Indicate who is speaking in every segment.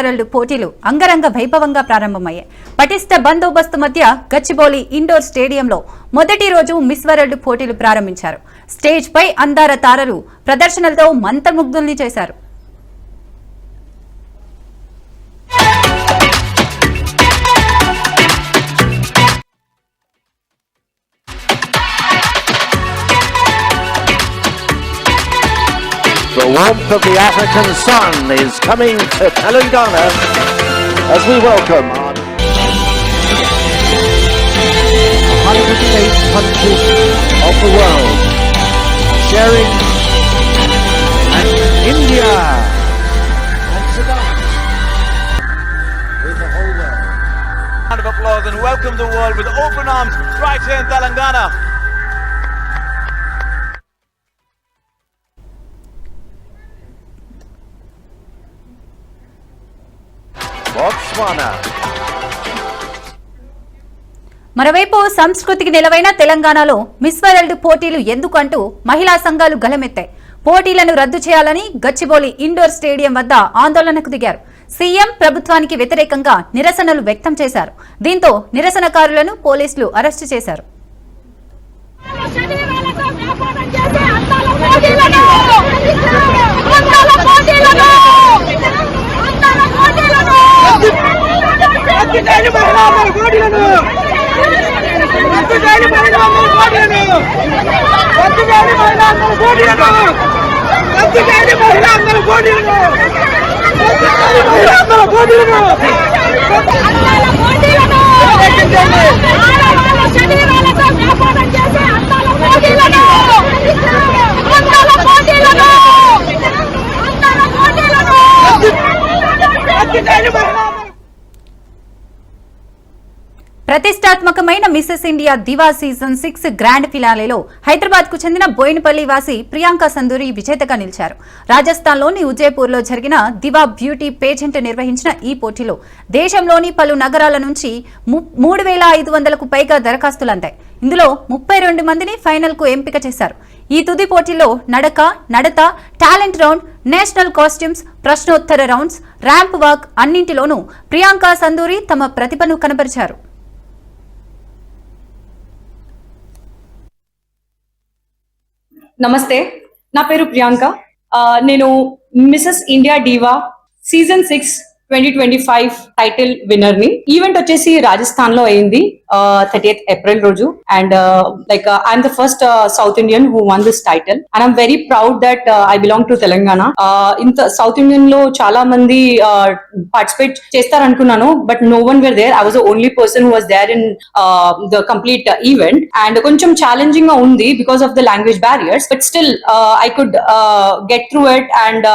Speaker 1: World పోటీలు అంగరంగ వైభవంగా ప్రారంభమయ్యాయి. పటిష్ట బందోబస్తు మధ్య గచ్చిబౌలి ఇండోర్ స్టేడియంలో మొదటి రోజు మిస్ వరల్డ్ పోటీలు ప్రారంభించారు. స్టేజ్ పై అందార తారలు ప్రదర్శనలతో మంత్రముగ్ధుల్ని చేశారు.
Speaker 2: The warmth of the African sun is coming to Telangana as we welcome our 108 countries of the world sharing and India and Sudan with the whole world.
Speaker 3: Round of applause and welcome the world with open arms right here in Telangana.
Speaker 1: మరోవైపు సంస్కృతికి నిలవైన తెలంగాణలో miss world పోటీలు ఎందుకంటూ మహిళా సంఘాలు గలమెత్తాయి. పోటీలను రద్దు చేయాలని Gachibowli indoor stadium వద్ద ఆందోళనకు దిగారు. సీఎం ప్రభుత్వానికి వ్యతిరేకంగా నిరసనలు వ్యక్తం చేశారు. దీంతో నిరసనకారులను పోలీసులు అరెస్టు చేశారు.
Speaker 4: శరీరాలతో వ్యాపారం చేసే అందాల మోడీలను అందాల మోడీలను అందాల మోడీలను
Speaker 5: రద్దు చేయండి మహిళా అమర కోడిలను. రద్దు చేయండి మహిళా అమర కోడిలను. రద్దు చేయండి మహిళా అమర కోడిలను. రద్దు చేయండి మహిళా అమర కోడిలను. రద్దు చేయండి మహిళా అమర కోడిలను.
Speaker 4: అందాల మోడీలను ఆడవాళ్ళ శరీరాలతో వ్యాపారం చేసే అందాల మోడీలను అందాల మోడీలను అందాల మోడీలను
Speaker 5: రద్దు చేయండి మహిళా అమర
Speaker 1: ప్రతిష్టాత్మకమైన Mrs India diva season six grand ఫిలాలేలో హైదరాబాద్కు చెందిన బోయినపల్లి వాసి ప్రియాంక సందూరి విజేతగా నిలిచారు. రాజస్థాన్లోని ఉజయపూర్లో జరిగిన దివా బ్యూటీ పేజెంట్ నిర్వహించిన ఈ పోటీలో దేశంలోని పలు నగరాల నుంచి మూడు వేల ఐదు వందలకు పైగా దరఖాస్తులు అందాయి ఇందులో ముప్పై రెండు మందిని ఫైనల్కు ఎంపిక చేశారు. ఈ తుది పోటీలో నడక నడత టాలెంట్ రౌండ్ నేషనల్ కాస్ట్యూమ్స్ ప్రశ్నోత్తర రౌండ్స్ ర్యాంప్ వాక్ అన్నింటిలోనూ ప్రియాంక సందూరి తమ ప్రతిభను కనబరిచారు.
Speaker 6: నమస్తే నా పేరు ప్రియాంక. నేను Mrs India diva season six twenty twenty five title విన్నర్ని event వచ్చేసి రాజస్థాన్లో అయింది. థర్టీ ఎయిత్ ఏప్రిల్ రోజు. And like I'm the first South Indian who won this title and I'm very proud that I belong to Telangana ఇంత South ఇండియన్లో చాలా మంది participate చేస్తారనుకున్నాను. But no one were there I was only person who was there in the complete event and కొంచెం ఛాలెంజింగ్గా ఉంది because of the language barriers but still I could get through it and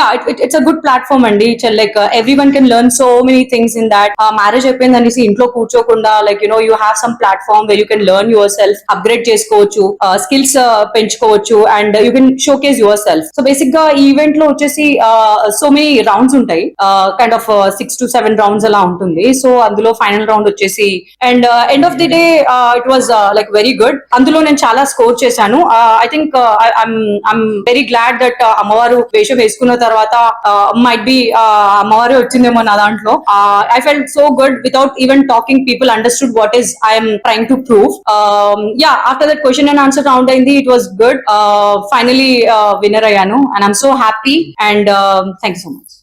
Speaker 6: ya it's a good platform అండి. Like every one can learn so many things in that marriage అయిపోయింది అనేసి ఇంట్లో కూర్చోకుండా like you know you have some platform where you can learn yourself upgrade చేసుకోవచ్చు skills పెంచుకోవచ్చు and you can showcase yourself so బేసిక్గా ఈ ఈవెంట్లో వచ్చేసి సో మెనీ రౌండ్స్ ఉంటాయి. Kind of six to seven rounds అలా ఉంటుంది. సో అందులో ఫైనల్ రౌండ్ వచ్చేసి and end of the day it was like very good అందులో నేను చాలా స్కోర్ చేశాను. I think I'm very glad that అమ్మవారు వేషం వేసుకున్న తర్వాత మైట్ బి అమ్మవారు వచ్చిందేమో నా దాంట్లో. I felt so good without even talking people understood what is I'm trying to prove ya after that question and answer round అయింది it was good finally winner అయ్యాను. And I'm so happy and thank you so much నమస్తే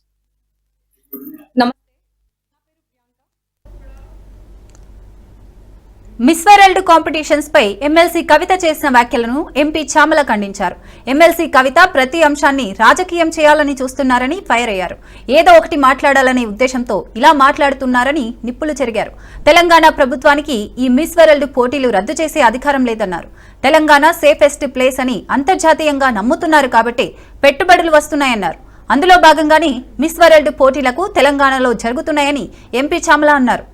Speaker 1: Miss world competitions పై MLC Kavitha చేసిన వ్యాఖ్యలను MP Chamala ఖండించారు. MLC కవిత ప్రతి అంశాన్ని రాజకీయం చేయాలని చూస్తున్నారని ఫైర్ అయ్యారు. ఏదో ఒకటి మాట్లాడాలనే ఉద్దేశంతో ఇలా మాట్లాడుతున్నారని నిప్పులు చెరిగారు. తెలంగాణ ప్రభుత్వానికి ఈ మిస్ వరల్డ్ పోటీలు రద్దు చేసే అధికారం లేదన్నారు. తెలంగాణ సేఫెస్ట్ ప్లేస్ అని అంతర్జాతీయంగా నమ్ముతున్నారు కాబట్టి పెట్టుబడులు వస్తున్నాయన్నారు. అందులో భాగంగానే మిస్ వరల్డ్ పోటీలకు తెలంగాణలో జరుగుతున్నాయని ఎంపీ చామల అన్నారు.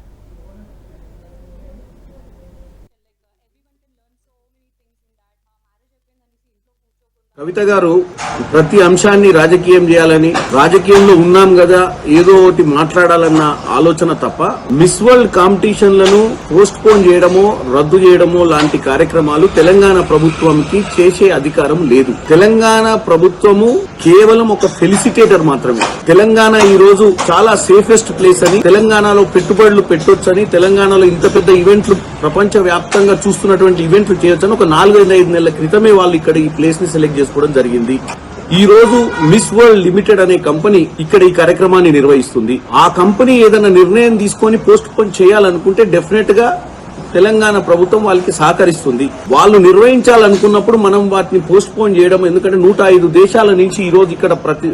Speaker 7: కవిత గారు ప్రతి అంశాన్ని రాజకీయం చేయాలని రాజకీయంలో ఉన్నాం కదా ఏదో ఒకటి మాట్లాడాలన్న ఆలోచన తప్ప మిస్ వరల్డ్ కాంపిటీషన్లను పోస్ట్ పోన్ చేయడమో రద్దు చేయడమో లాంటి కార్యక్రమాలు తెలంగాణ ప్రభుత్వంకి చేసే అధికారం లేదు. తెలంగాణ ప్రభుత్వము కేవలం ఒక ఫెలిసిటేటర్ మాత్రమే. తెలంగాణ ఈ రోజు చాలా సేఫెస్ట్ ప్లేస్ అని తెలంగాణలో పెట్టుబడులు పెట్టొచ్చని తెలంగాణలో ఇంత పెద్ద ఈవెంట్లు ప్రపంచ వ్యాప్తంగా చూస్తున్నటువంటి ఈవెంట్లు చేయొచ్చని ఒక నాలుగైదు ఐదు నెలల క్రితమే వాళ్ళు ఇక్కడ ఈ ప్లేస్ని సెలెక్ట్ చేసుకోవడం జరిగింది. ఈ రోజు మిస్ వరల్డ్ లిమిటెడ్ అనే కంపెనీ ఇక్కడ ఈ కార్యక్రమాన్ని నిర్వహిస్తుంది. ఆ కంపెనీ ఏదైనా నిర్ణయం తీసుకొని పోస్ట్ పోన్ చేయాలనుకుంటే డెఫినెట్గా తెలంగాణ ప్రభుత్వం వాళ్ళకి సహకరిస్తుంది. వాళ్ళు నిర్వహించాలనుకున్నప్పుడు మనం వాటిని పోస్ట్ పోన్ చేయడం ఎందుకంటే నూట ఐదు దేశాల నుంచి ఈ రోజు ఇక్కడ ప్రతి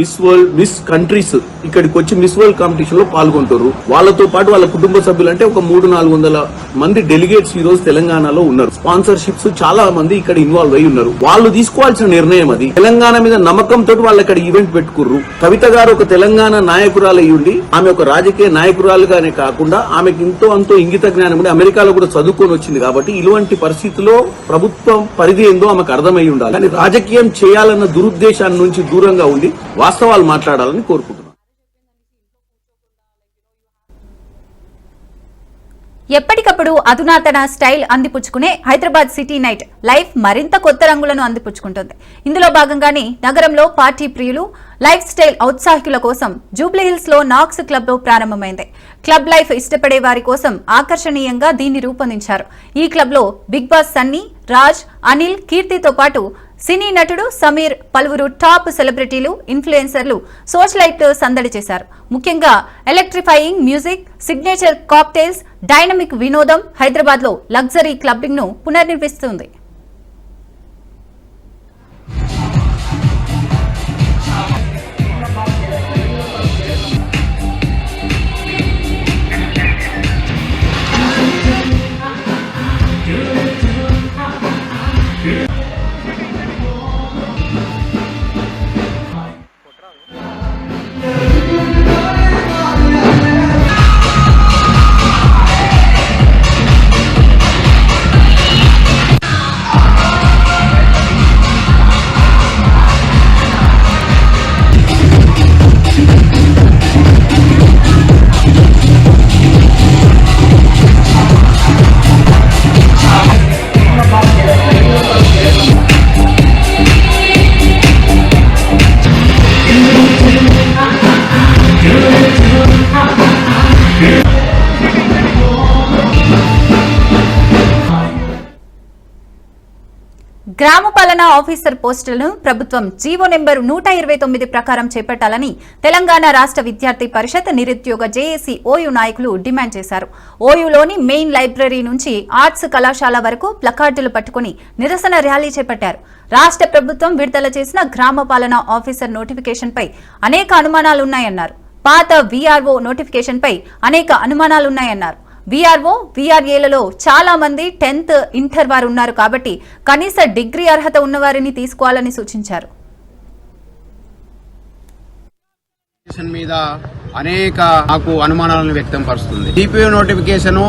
Speaker 7: మిస్ వరల్డ్ మిస్ కంట్రీస్ ఇక్కడికి వచ్చి మిస్ వరల్డ్ కాంపిటీషన్లో పాల్గొంటారు. వాళ్ళతో పాటు వాళ్ళ కుటుంబ సభ్యులు అంటే ఒక మూడు నాలుగు వందల మంది డెలిగేట్స్ ఈ రోజు తెలంగాణలో ఉన్నారు. స్పాన్సర్షిప్స్ చాలా మంది ఇక్కడ ఇన్వాల్వ్ అయి ఉన్నారు. వాళ్ళు తీసుకోవాల్సిన నిర్ణయం అది. తెలంగాణ మీద నమ్మకంతో వాళ్ళు ఇక్కడ ఈవెంట్ పెట్టుకుర్రు. కవిత గారు ఒక తెలంగాణ నాయకురాలు అయ్యుండి ఉండి ఆమె ఒక రాజకీయ నాయకురాలుగానే కాకుండా ఆమెకి ఎంతో అంతో ఇంగిత జ్ఞానం ఉండి అమెరికాలో కూడా చదువుకొని వచ్చింది కాబట్టి ఇలాంటి పరిస్థితుల్లో ప్రభుత్వం పరిధి ఏందో ఆమెకు అర్థమై ఉండాలి. కానీ రాజకీయం చేయాలన్న దురుద్దేశాన్ని నుంచి దూరంగా ఉండి వాస్తవాలు మాట్లాడాలని కోరుకుంటున్నాను.
Speaker 1: ఎప్పటికప్పుడు అధునాతన స్టైల్ అందిపుచ్చుకునే హైదరాబాద్ సిటీ నైట్ లైఫ్ మరింత కొత్త రంగులను అందిపుచ్చుకుంటుంది. ఇందులో భాగంగానే నగరంలో పార్టీ ప్రియులు లైఫ్ స్టైల్ ఔత్సాహికుల కోసం జూబ్లీహిల్స్లో నాక్స్ క్లబ్ ప్రారంభమైంది. క్లబ్ లైఫ్ ఇష్టపడే వారి కోసం ఆకర్షణీయంగా దీన్ని రూపొందించారు. ఈ క్లబ్లో బిగ్ బాస్ సన్నీ రాజ్ అనిల్ కీర్తితో పాటు సినీ నటుడు సమీర్ పలువురు టాప్ సెలబ్రిటీలు ఇన్ఫ్లుయెన్సర్లు సోషలైట్ సందడి చేశారు. ముఖ్యంగా electrifying music signature cocktails dynamic వినోదం హైదరాబాద్లో లగ్జరీ క్లబ్బింగ్ను పునర్నిర్మిస్తుంది. గ్రామ పాలనా ఆఫీసర్ పోస్టులను ప్రభుత్వం జీవో నెంబర్ నూట ఇరవై తొమ్మిది ప్రకారం చేపట్టాలని తెలంగాణ రాష్ట్ర విద్యార్థి పరిషత్ నిరుద్యోగ జేఏసీ ఓయూ నాయకులు డిమాండ్ చేశారు. ఓయూలోని మెయిన్ లైబ్రరీ నుంచి ఆర్ట్స్ కళాశాల వరకు ప్లకార్డులు పట్టుకుని నిరసన ర్యాలీ చేపట్టారు. రాష్ట్ర ప్రభుత్వం విడుదల చేసిన గ్రామ పాలనా ఆఫీసర్ నోటిఫికేషన్పై అనేక అనుమానాలున్నాయన్నారు. పాత వీఆర్ఓ నోటిఫికేషన్పై అనేక అనుమానాలున్నాయన్నారు. వీఆర్ఓ వీఆర్ఏలలో చాలా మంది టెన్త్ ఇంటర్ వారు ఉన్నారు కాబట్టి కనీస డిగ్రీ అర్హత ఉన్నవారిని తీసుకోవాలని సూచించారు.
Speaker 8: మీద అనేక నాకు అనుమానాలను వ్యక్తం పరుస్తుంది. డిపిఓ నోటిఫికేషన్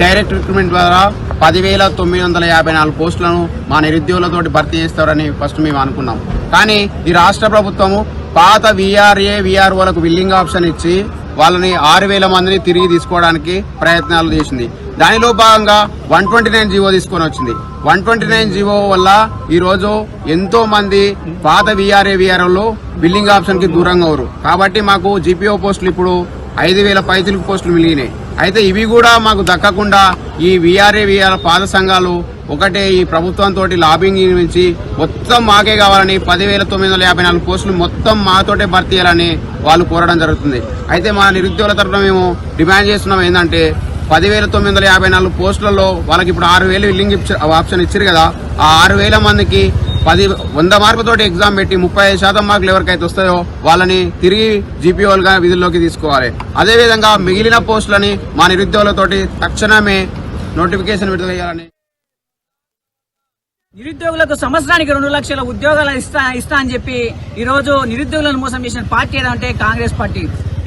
Speaker 8: డైరెక్ట్ రిక్రూట్మెంట్ ద్వారా పదివేల తొమ్మిది వందల యాభై నాలుగు పోస్టులను మా నిరుద్యోగులతోటి భర్తీ చేస్తారని ఫస్ట్ మేము అనుకున్నాం. కానీ ఈ రాష్ట్ర ప్రభుత్వము పాత విఆర్ఏ విఆర్ఓలకు బిల్లింగ్ ఆప్షన్ ఇచ్చి వాళ్ళని ఆరు వేల మందిని తిరిగి తీసుకోవడానికి ప్రయత్నాలు చేసింది. దానిలో భాగంగా వన్ ట్వంటీ నైన్ జీవో తీసుకొని వచ్చింది. వన్ ట్వంటీ నైన్ జీవో వల్ల ఈరోజు ఎంతో మంది పాత విఆర్ఏ విఆర్ఓలు బిల్లింగ్ ఆప్షన్కి దూరంగా ఉన్నారు. కాబట్టి మాకు జీపీఓ పోస్టులు ఇప్పుడు ఐదు వేల పైచిలకు పోస్టులు మిగిలినాయి. అయితే ఇవి కూడా మాకు దక్కకుండా ఈ విఆర్ఏ విఆర్ పాద సంఘాలు ఒకటే ఈ ప్రభుత్వంతో లాబింగ్ నుంచి మొత్తం మాకే కావాలని పదివేల తొమ్మిది వందల యాభై నాలుగు పోస్టులు మొత్తం మాతోటే భర్తీ చేయాలని వాళ్ళు కోరడం జరుగుతుంది. అయితే మా నిరుద్యోగుల తరఫున మేము డిమాండ్ చేస్తున్నాం ఏంటంటే పదివేల తొమ్మిది వందల యాభై నాలుగు పోస్టులలో వాళ్ళకి ఇప్పుడు ఆరు వేలు బిల్లింగ్ ఆప్షన్ ఇచ్చారు కదా ఆ ఆరు వేల మందికి పది వంద మార్కులతోటి ఎగ్జామ్ పెట్టి ముప్పై ఐదు శాతం మార్కులు ఎవరికైతే వస్తాయో వాళ్ళని తిరిగి జీపీఓలుగా విధుల్లోకి తీసుకోవాలి. అదేవిధంగా మిగిలిన పోస్టులని మా నిరుద్యోగులతోటి తక్షణమే నోటిఫికేషన్ విడుదల చేయాలని
Speaker 5: నిరుద్యోగులకు సంవత్సరానికి రెండు లక్షల ఉద్యోగాలు ఇస్తా ఇస్తా అని చెప్పి ఈ రోజు నిరుద్యోగులను మోసం చేసిన పార్టీ ఏదంటే కాంగ్రెస్ పార్టీ.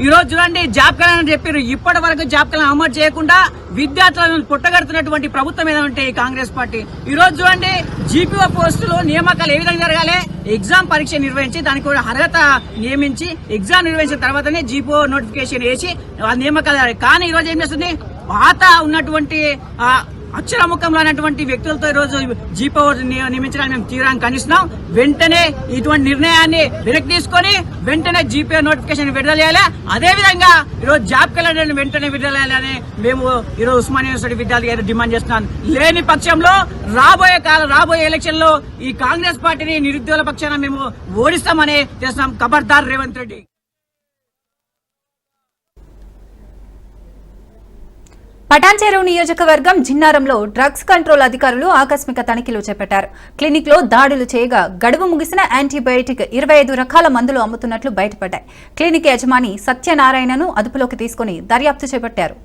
Speaker 9: ఈ రోజు చూడండి జాబ్ కళ్యాణ్ అని చెప్పారు. ఇప్పటి వరకు జాబ్ కళ్యాణ్ అమలు చేయకుండా విద్యార్థులను పుట్టగడుతున్నటువంటి ప్రభుత్వం ఏదంటే ఈ కాంగ్రెస్ పార్టీ. ఈ రోజు చూడండి జీపీఓ పోస్టులు నియామకాలు ఏ విధంగా జరగాలి? ఎగ్జామ్ పరీక్ష నిర్వహించి దానికి కూడా అర్హత నియమించి ఎగ్జామ్ నిర్వహించిన తర్వాతనే జీపీఓ నోటిఫికేషన్ వేసి ఆ నియామకాలు కానీ ఈ రోజు ఏం చేస్తుంది? పాత ఉన్నటువంటి అక్షరముఖంలో ఉన్నటువంటి వ్యక్తులతో ఈరోజు రోజు జీపో నియమించడానికి మేము తీవ్రంగా ఖండిస్తున్నాం వెంటనే ఇటువంటి నిర్ణయాన్ని వెనక్కి తీసుకొని వెంటనే జీపే నోటిఫికేషన్ విడుదల చేయాలి? అదే విధంగా ఈరోజు జాబ్ క్యాలెండర్ వెంటనే విడుదల చేయాలని మేము ఈరోజు ఉస్మానియా యూనివర్సిటీ విద్యార్థి డిమాండ్ చేస్తున్నాను లేని పక్షంలో రాబోయే కాలం రాబోయే ఎలక్షన్లో ఈ కాంగ్రెస్ పార్టీని నిరుద్యోగుల పక్షాన మేము ఓడిస్తామని చేస్తున్నాం. ఖబర్దార్ రేవంత్ రెడ్డి.
Speaker 1: పటాన్చెరు నియోజకవర్గం జిన్నారంలో డ్రగ్స్ కంట్రోల్ అధికారులు ఆకస్మిక తనిఖీలు చేపట్టారు. క్లినిక్లో దాడులు చేయగా గడువు ముగిసిన యాంటీబయాటిక్ ఇరవై ఐదు రకాల మందులు అమ్ముతున్నట్లు బయటపడ్డాయి. క్లినిక్ యజమాని సత్యనారాయణను అదుపులోకి తీసుకుని దర్యాప్తు చేపట్టారు.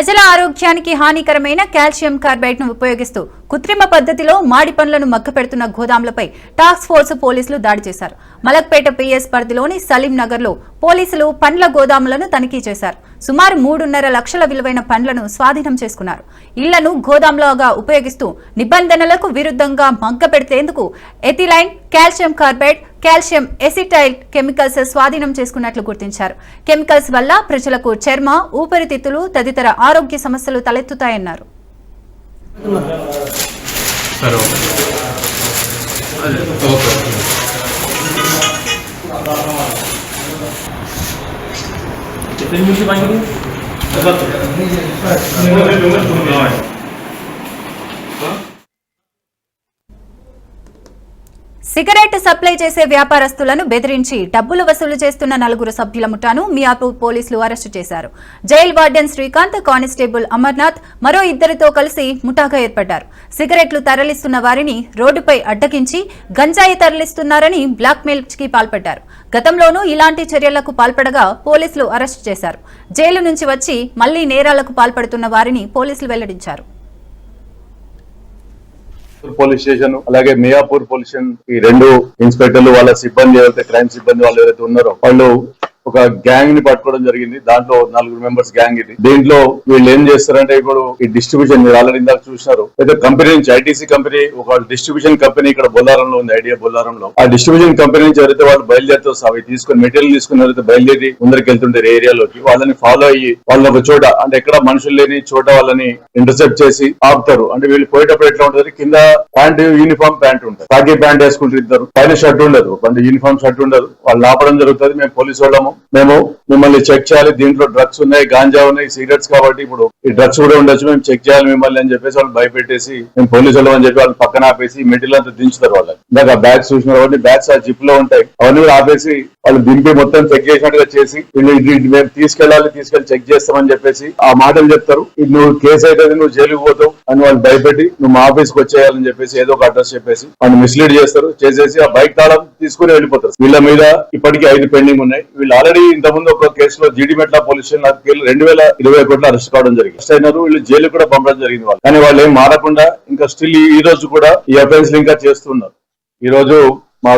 Speaker 1: ప్రజల ఆరోగ్యానికి హానికరమైన కాల్షియం కార్బైడ్ను ఉపయోగిస్తూ కృత్రిమ పద్ధతిలో మాడి పండ్లను మగ్గపెడుతున్న గోదాంలపై టాస్క్ ఫోర్స్ పోలీసులు దాడి చేశారు. మలక్పేట పిఎస్ పరిధిలోని సలీం నగర్లో పోలీసులు పండ్ల గోదాములను తనిఖీ చేశారు. సుమారు మూడున్నర లక్షల విలువైన పండ్లను స్వాధీనం చేసుకున్నారు. ఇళ్ళను గోదాంలుగా ఉపయోగిస్తూ నిబంధనలకు విరుద్ధంగా మగ్గపెడితేందుకు ethylene calcium carbide calcium acetyl chemicals స్వాధీనం చేసుకున్నట్లు గుర్తించారు. కెమికల్స్ వల్ల ప్రజలకు చర్మ ఊపిరితిత్తులు తదితర ఆరోగ్య సమస్యలు తలెత్తుతాయన్నారు.
Speaker 10: సరే ఓకే అదే ఓకే
Speaker 1: సిగరెట్ సప్లై చేసే వ్యాపారస్తులను బెదిరించి డబ్బులు వసూలు చేస్తున్న నలుగురు సభ్యుల ముఠాను మియాపూర్ పోలీసులు అరెస్టు చేశారు. Jail warden Srikanth constable Amarnath మరో ఇద్దరితో కలిసి ముఠాగా ఏర్పడ్డారు. సిగరెట్లు తరలిస్తున్న వారిని రోడ్డుపై అడ్డగించి గంజాయి తరలిస్తున్నారని బ్లాక్మెయిల్కి పాల్పడ్డారు. గతంలోనూ ఇలాంటి చర్యలకు పాల్పడగా పోలీసులు అరెస్టు చేశారు. జైలు నుంచి వచ్చి మళ్ళీ నేరాలకు పాల్పడుతున్న వారిని పోలీసులు వెల్లడించారు.
Speaker 11: పోలీస్ స్టేషన్ అలాగే మియాపూర్ పోలీస్ స్టేషన్ ఈ రెండు ఇన్స్పెక్టర్లు వాళ్ళ సిబ్బంది ఎవరైతే క్రైమ్ సిబ్బంది వాళ్ళు ఎవరైతే ఉన్నారో వాళ్ళు ఒక గ్యాంగ్ని పట్టుకోవడం జరిగింది. దాంట్లో నలుగురు మెంబర్స్ గ్యాంగ్ ఇది. దీంట్లో వీళ్ళు ఏం చేస్తారంటే ఇప్పుడు ఈ డిస్ట్రిబ్యూషన్ మీరు ఆల్రెడీ ఇందాక చూసినారు. అయితే కంపెనీ నుంచి ఐటీసీ కంపెనీ ఒక డిస్ట్రిబ్యూషన్ కంపెనీ ఇక్కడ బొల్లారంలో ఉంది ఐడియా బొల్లారంలో. ఆ డిస్ట్రిబ్యూషన్ కంపెనీ నుంచి ఎవరైతే వాళ్ళు బయలుదేరుతూ అవి తీసుకొని మెటీరియల్ తీసుకుని ఎవరైతే బయలుదేరి ముందరికి వెళ్తుంటారు ఏరియాలోకి వాళ్ళని ఫాలో అయ్యి వాళ్ళ ఒక చోట అంటే ఎక్కడ మనుషులు లేని చోట వాళ్ళని ఇంటర్సెప్ట్ చేసి ఆపుతారు. అంటే వీళ్ళు పోయేటప్పుడు ఎట్లా ఉంటుంది? కింద ప్యాంట్ యూనిఫామ్ ప్యాంట్ ఉంటుంది. కాకి ప్యాంట్ వేసుకుంటారు ఇద్దరు. పైన షర్ట్ ఉండదు. అంటే యూనిఫామ్ షర్ట్ ఉండదు. వాళ్ళు ఆపడం జరుగుతుంది. మేము పోలీసు వాళ్ళము. మేము మిమ్మల్ని చెక్ చేయాలి. దీంట్లో డ్రగ్స్ ఉన్నాయి గాంజా ఉన్నాయి సిగరెట్స్ కాబట్టి ఇప్పుడు ఈ డ్రగ్స్ కూడా ఉండొచ్చు. మేము చెక్ చేయాలి మిమ్మల్ని అని చెప్పేసి వాళ్ళు భయపెట్టేసి మేము పోలీసు వాళ్ళం అని చెప్పి వాళ్ళు పక్కన ఆపేసి మెటీరియల్ అంతా దించుతారు వాళ్ళకి ఇందాక బ్యాగ్స్ చూసిన అవన్నీ బ్యాగ్స్ ఆ జిప్లో ఉంటాయి. అవన్నీ కూడా ఆపేసి వాళ్ళు దింపి మొత్తం చెక్ చేసినట్టుగా చేసి వీళ్ళు మేము తీసుకెళ్ళాలి తీసుకెళ్ళి చెక్ చేస్తామని చెప్పేసి ఆ మాటలు చెప్తారు. నువ్వు కేసు అయితే నువ్వు జైలుకు పోతావు అని వాళ్ళు భయపెట్టి నువ్వు మా ఆఫీస్కి వచ్చేయాలని చెప్పేసి ఏదో ఒక అడ్రస్ చెప్పేసి వాళ్ళు మిస్లీడ్ చేస్తారు. చేసేసి ఆ బైక్ తాళం తీసుకుని వెళ్ళిపోతారు. వీళ్ళ మీద ఇప్పటికీ ఐదు పెండింగ్ ఉన్నాయి. వీళ్ళు ఆల్రెడీ ఇంతకుముందు ఒక కేసులో జీడిమెట్ల పోలీస్ స్టేషన్ రెండు వేల ఇరవై ఒకటిలో అరెస్ట్ కావడం జరిగింది. అరెస్ట్ అయినారు వీళ్ళు జైలు కూడా పంపడం జరిగింది వాళ్ళు. కానీ వాళ్ళు ఏం మారకుండా ఇంకా స్టిల్ ఈ రోజు కూడా ఈ అఫెన్స్ ఇంకా చేస్తున్నారు. ఈ రోజు మా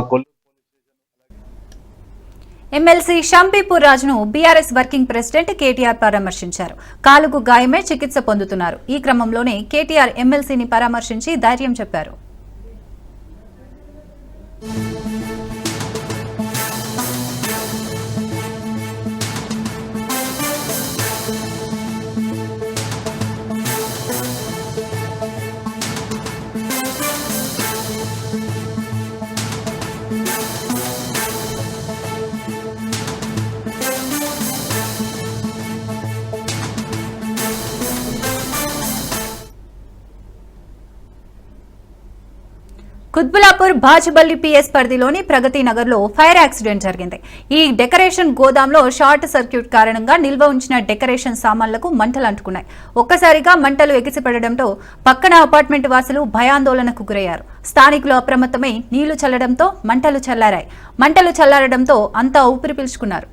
Speaker 1: ఎమ్మెల్సీ షంపీపూర్ రాజును బీఆర్ఎస్ వర్కింగ్ ప్రెసిడెంట్ కేటీఆర్ పరామర్శించారు. కాలుకు గాయమే చికిత్స పొందుతున్నారు. ఈ క్రమంలోనే కేటీఆర్ ఎమ్మెల్సీని పరామర్శించి ధైర్యం చెప్పారు. కుత్బులాపూర్ బాచుబల్లి పిఎస్ పరిధిలోని ప్రగతి నగర్లో ఫైర్ యాక్సిడెంట్ జరిగింది. ఈ డెకరేషన్ గోదాంలో షార్ట్ సర్క్యూట్ కారణంగా నిల్వ ఉంచిన డెకరేషన్ సామాన్లకు మంటలు అంటుకున్నాయి. ఒక్కసారిగా మంటలు ఎగిసిపడడంతో పక్కన అపార్ట్మెంట్ వాసులు భయాందోళనకు గురయ్యారు. స్థానికులు అప్రమత్తమై నీళ్ళు చల్లడంతో మంటలు చల్లారాయి. మంటలు చల్లారడంతో అంతా ఊపిరి పీల్చుకున్నారు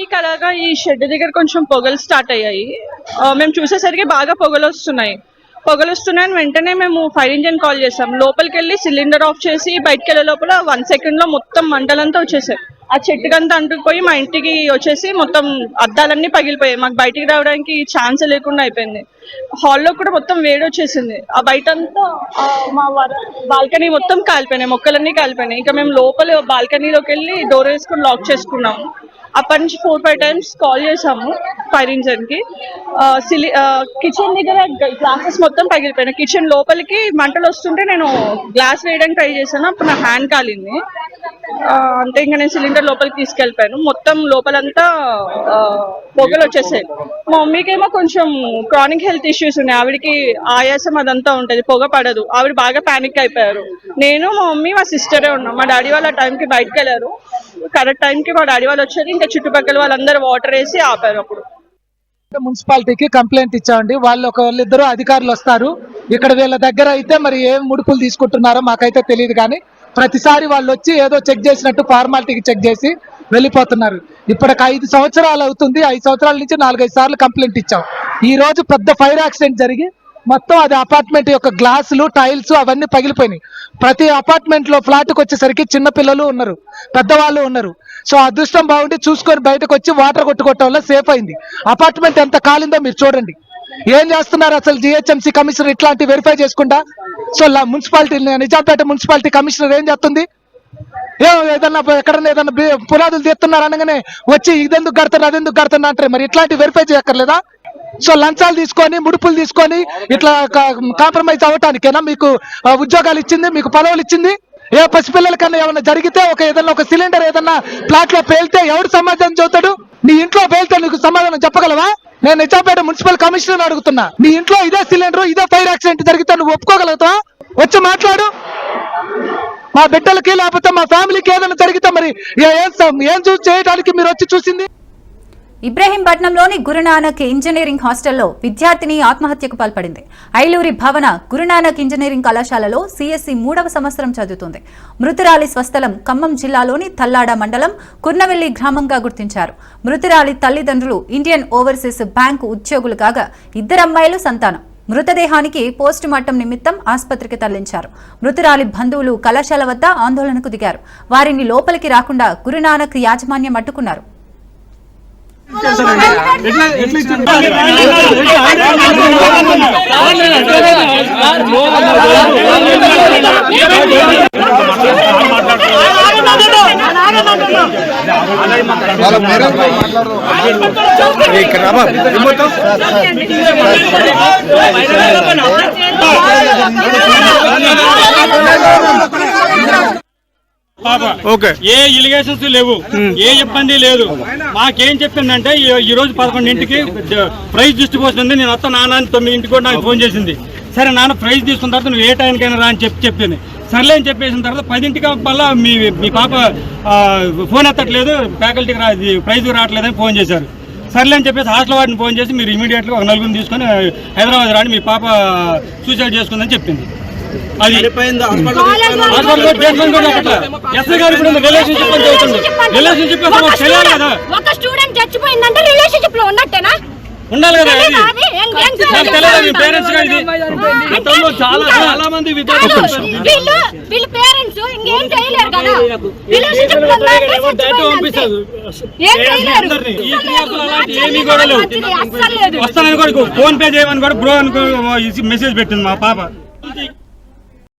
Speaker 12: ఈ కలగా ఈ షెడ్ దగ్గర కొంచెం పొగలు స్టార్ట్ అయ్యాయి. మేము చూసేసరికి బాగా పొగలు వస్తున్నాయి. పొగలు వస్తున్నాయని వెంటనే మేము ఫైర్ ఇంజిన్ కాల్ చేసాం లోపలికి వెళ్ళి సిలిండర్ ఆఫ్ చేసి బయటకు వెళ్ళే లోపల వన్ సెకండ్లో మొత్తం మంటలంతా వచ్చేసాయి. ఆ చెట్టుకంతా అంటుకుపోయి మా ఇంటికి వచ్చేసి మొత్తం అద్దాలన్నీ పగిలిపోయాయి. మాకు బయటికి రావడానికి ఛాన్స్ లేకుండా అయిపోయింది. హాల్లో కూడా మొత్తం వేడి వచ్చేసింది. ఆ బయట అంతా మా బాల్కనీ మొత్తం కాలిపోయినాయి. మొక్కలన్నీ కాలిపోయినాయి. ఇంకా మేము లోపల బాల్కనీలోకి వెళ్ళి డోర్ వేసుకుని లాక్ చేసుకున్నాము అప్పటి నుంచి ఫోర్ ఫైవ్ టైమ్స్ కాల్ చేసాము ఫైర్ ఇంజన్కి సిలి కిచెన్ దగ్గర గ్లాసెస్ మొత్తం పగిలిపోయినాయి. కిచెన్ లోపలికి మంటలు వస్తుంటే నేను గ్లాస్ వేయడానికి ట్రై చేశాను అప్పుడు నా హ్యాండ్ కాలింది. అంటే ఇంకా నేను సిలిండర్ లోపలికి తీసుకెళ్ళిపోయాను. మొత్తం లోపలంతా పొగలు వచ్చేసాయి. మా మమ్మీకేమో కొంచెం క్రానిక్ హెల్త్ ఇష్యూస్ ఉన్నాయి. ఆవిడకి ఆయాసం అదంతా ఉంటుంది పొగ పడదు. ఆవిడ బాగా ప్యానిక్ అయిపోయారు. నేను మా మమ్మీ మా సిస్టరే ఉన్నాం. మా డాడీ వాళ్ళ టైంకి బయటకు వెళ్ళారు. కరెక్ట్ టైంకి మా డాడీ వాళ్ళు వచ్చారు. ఇంకా చుట్టుపక్కల వాళ్ళందరూ వాటర్ వేసి ఆపారు అప్పుడు.
Speaker 5: మున్సిపాలిటీకి కంప్లైంట్ ఇచ్చామండి. వాళ్ళు ఒక వాళ్ళిద్దరు అధికారులు వస్తారు. ఇక్కడ వీళ్ళ దగ్గర అయితే మరి ఏం ముడుపులు తీసుకుంటున్నారో మాకైతే తెలియదు కానీ ప్రతిసారి వాళ్ళు వచ్చి ఏదో చెక్ చేసినట్టు ఫార్మాలిటీకి చెక్ చేసి వెళ్ళిపోతున్నారు. ఇప్పటికి ఐదు సంవత్సరాలు అవుతుంది. ఐదు సంవత్సరాల నుంచి నాలుగైదు సార్లు కంప్లైంట్ ఇచ్చాం. ఈ రోజు పెద్ద ఫైర్ యాక్సిడెంట్ జరిగి మొత్తం అది అపార్ట్మెంట్ యొక్క గ్లాసులు టైల్స్ అవన్నీ పగిలిపోయినాయి. ప్రతి అపార్ట్మెంట్లో వచ్చేసరికి చిన్న పిల్లలు ఉన్నారు పెద్దవాళ్ళు ఉన్నారు. సో అదృష్టం బాగుండి చూసుకొని బయటకు వచ్చి వాటర్ కొట్టుకోవటం వల్ల సేఫ్ అయింది. అపార్ట్మెంట్ ఎంత కాలిందో మీరు చూడండి. ఏం చేస్తున్నారు అసలు జిహెచ్ఎంసీ కమిషనర్ ఇట్లాంటి వెరిఫై చేసుకుంటా? So municipality Nizampet municipality commissioner ఏం చేస్తుంది? ఏం ఏదన్నా ఎక్కడన్నా ఏదన్నా పునాదులు తీస్తున్నారు అనగానే వచ్చి ఇదెందుకు కడతారు అదెందుకు కడుతున్నా అంటారు. మరి ఇట్లాంటి వెరిఫై చేయక్కర్లేదా? సో లంచాలు తీసుకొని ముడుపులు తీసుకొని ఇట్లా కాంప్రమైజ్ అవ్వటానికేనా మీకు ఉద్యోగాలు ఇచ్చింది మీకు పదవులు ఇచ్చింది? ఏ పసిపిల్లలకన్నా ఏమన్నా జరిగితే ఒక ఏదన్నా ఒక సిలిండర్ ఏదన్నా ప్లాట్లో పేలితే ఎవడు సమాధానం చదువుతాడు నీ ఇంట్లో పేలితే నీకు సమాధానం చెప్పగలవా? నేను నిజాంపేట మున్సిపల్ కమిషనర్ అడుగుతున్నా. నీ ఇంట్లో ఇదే సిలిండర్ ఇదే ఫైర్ యాక్సిడెంట్ జరిగితే నువ్వు ఒప్పుకోగలుగుతావా? వచ్చి మాట్లాడు. మా బిడ్డలకి లేకపోతే మా ఫ్యామిలీకి ఏదైనా జరిగితే మరి ఏం ఏం చూసి చేయడానికి మీరు వచ్చి చూసింది?
Speaker 1: ఇబ్రహీంపట్నంలోని గురునానక్ ఇంజనీరింగ్ హాస్టల్లో విద్యార్థిని ఆత్మహత్యకు పాల్పడింది. ఐలూరి భవన గురునానక్ ఇంజనీరింగ్ కళాశాలలో సిఎస్సి మూడవ సంవత్సరం చదువుతుంది. మృతురాలి స్వస్థలం ఖమ్మం జిల్లాలోని తల్లాడ మండలం కుర్నవెల్లి గ్రామంగా గుర్తించారు. మృతురాలి తల్లిదండ్రులు ఇండియన్ ఓవర్సీస్ బ్యాంకు ఉద్యోగులు కాగా ఇద్దరు అమ్మాయిలు సంతానం. మృతదేహానికి పోస్టు మార్టం నిమిత్తం ఆసుపత్రికి తరలించారు. మృతురాలి బంధువులు కళాశాల వద్ద ఆందోళనకు దిగారు. వారిని లోపలికి రాకుండా గురునానక్ యాజమాన్యం అడ్డుకున్నారు.
Speaker 13: ఓకే ఏ ఇలిగేషన్స్ లేవు ఏ ఇబ్బంది లేదు. మాకేం చెప్పిందంటే ఈ- రోజు పదకొండింటికి ప్రైజ్ డిస్ట్రిబ్యూషన్ ఉంది నేను వస్తా నాన్న తొమ్మిదింటికి కూడా నాకు ఫోన్ చేసింది. సరే నాన్న ప్రైజ్ తీసుకున్న తర్వాత నువ్వు ఏ టైంకైనా రా అని చెప్పి చెప్పింది. సర్లే అని చెప్పేసిన తర్వాత పదింటికి మళ్ళా మీ మీ పాప ఫోన్ ఎత్తట్లేదు. ఫ్యాకల్టీకి రా ఇది ప్రైజ్ రావట్లేదని ఫోన్ చేశారు. సర్లే అని చెప్పేసి హాస్టల్ వాడిని ఫోన్ చేసి మీరు ఇమీడియట్గా ఒక నలుగురిని తీసుకొని హైదరాబాద్ రాని మీ పాప సూసైడ్ చేసుకుందని చెప్పింది. అది. హాస్పిటల్ కూడా ట్రీట్మెంట్ కూడా అట్లా ఎస్ఐ గారు ఇప్పుడు రిలేషన్షిప్ అని చెబుతుంది రిలేషన్షిప్ అసలు మాకు తెలియాలి కదా.
Speaker 4: ఒక స్టూడెంట్ చచ్చిపోయిందంటే రిలేషన్షిప్లో ఉన్నట్టేనా?
Speaker 13: ఉండాలి కదా నాకు
Speaker 4: తెలియదు.
Speaker 13: మీ పేరెంట్స్గా ఇది గతంలో చాలా చాలా మంది విద్యార్థులు
Speaker 4: వీళ్ళు వీళ్ళ పేరెంట్స్ ఇంకేం చేయలేరు కదా. రిలేషన్షిప్లో ఉన్నట్టే చచ్చిపోయిందంతే. ఏం చేయలేరు.
Speaker 13: అందరినీ. ఈ క్రియాకులు అలాంటి ఏమీ కూడా లేవు.
Speaker 4: అస్సలు లేదు.
Speaker 13: వస్తానని కూడా ఫోన్ పే చేయమని కూడా బ్రో అనుకో మెసేజ్ పెట్టింది మా పాప.